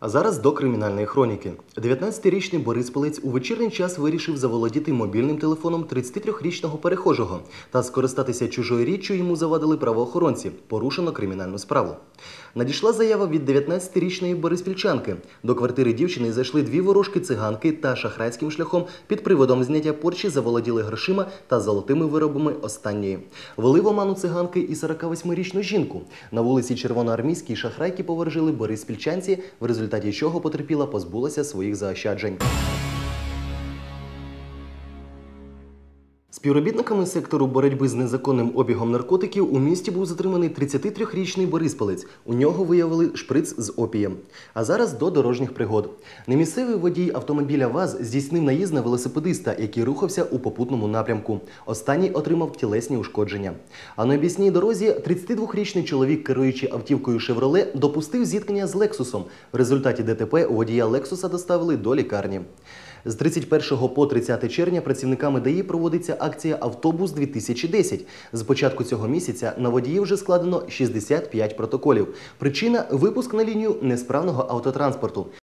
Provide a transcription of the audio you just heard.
А зараз до кримінальної хроніки. 19-річний Борис Пилець у вечірній час вирішив заволодіти мобільним телефоном 33-річного перехожого та скористатися чужою річчю йому завадили правоохоронці. Порушено кримінальну справу. Надійшла заява від 19-річної бориспільчанки. До квартири дівчини зайшли дві ворожки циганки та шахрайським шляхом під приводом зняття порчі заволоділи грошима та золотими виробами останньої. Вели в оману циганки і 48-річну жінку. На вулиці Червоноармійській шахрайки поворожили бориспільчанці, в результаті чого потерпіла позбулася своїх заощаджень. Співробітниками сектору боротьби з незаконним обігом наркотиків у місті був затриманий 33-річний Бориспалець. У нього виявили шприц з опієм. А зараз до дорожніх пригод. Немісцевий водій автомобіля ВАЗ здійснив наїзд на велосипедиста, який рухався у попутному напрямку. Останній отримав тілесні ушкодження. А на обісній дорозі 32-річний чоловік, керуючи автівкою «Шевроле», допустив зіткнення з Лексусом. В результаті ДТП водія Лексуса доставили до лікарні. З 31 по 30 червня працівниками ДАІ проводиться акція Автобус 2010. З початку цього місяця на водії вже складено 65 протоколів. Причина випуск на лінію несправного автотранспорту.